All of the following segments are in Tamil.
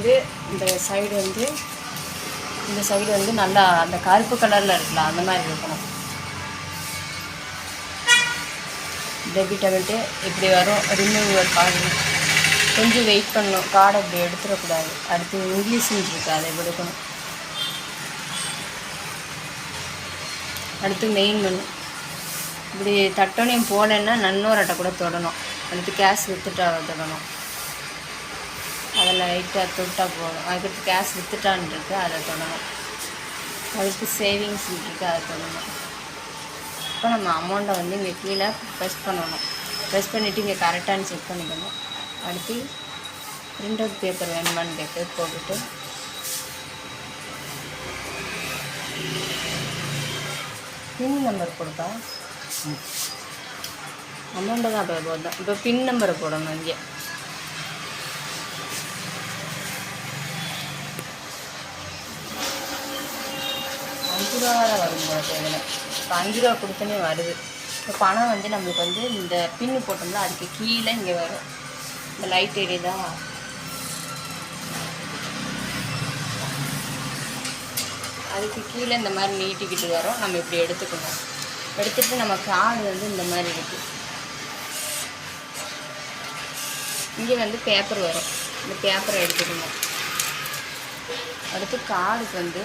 வந்து இந்த சைடு வந்து இந்த சைடு வந்து நல்லா அந்த கருப்பு கலரில் இருக்கலாம் அந்த மாதிரி இருக்கணும். டெபிட் அமிட்டு இப்படி வரும் ரிமூவர் கார்டு கொஞ்சம் வெயிட் பண்ணணும். கார்டை இப்படி எடுத்துடக்கூடாது. அடுத்து இங்கிலீஷ் இருக்குது அதை எடுக்கணும் அடுத்து மெயின் மெனு இப்படி தட்டோனையும் போனேன்னா நன்னூறு அட்டை கூட தொடணும். அடுத்து கேஸ் வித்துட்டா தொடணும். லைட்டாக தொட்டா போதும். அதுக்கடுத்து கேஷ் வித்துட்டான்னு இருக்கு அதை தொடணும். அதுக்கு சேவிங்ஸ் இருக்கு அதை தொடணும். இப்போ நம்ம அமௌண்ட்டை வந்து இங்கே கீழே ப்ரெஸ் பண்ணணும். ப்ரெஸ் பண்ணிவிட்டு இங்கே கரெக்டானு செக் பண்ணிக்கணும் அடுத்து பிரிண்ட் அவுட் பேப்பர் வேணுமான்னு கேட்டு போட்டுட்டு. பின் நம்பர் கொடுத்தா? அமௌண்ட்டை தான் அப்படியே போதும் இப்போ பின் நம்பரை போடணும் இங்கே. அஞ்சு ரூபா வரும் போல தேவையில்ல இப்போ அஞ்சு ரூபா கொடுத்தனே வருது. இப்போ பணம் வந்து நம்மளுக்கு வந்து இந்த பின்னு போட்டோம்னா அதுக்கு கீழே இங்கே வரும். இந்த லைட் எரியுதா அதுக்கு கீழே இந்த மாதிரி நீட்டிக்கிட்டு வரும். நம்ம இப்படி எடுத்துக்கணும். எடுத்துட்டு நம்ம கார்டு வந்து இந்த மாதிரி இருக்குது இங்கே வந்து பேப்பர் வரும். இந்த பேப்பரை எடுத்துக்கணும். அடுத்து கார்டுக்கு வந்து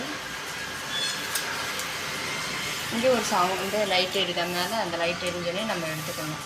இங்கே ஒரு சவுண்டு லைட் எரிக்கிறதுனால அந்த லைட் எரிஞ்சோடனே நம்ம எடுத்துக்கணும்.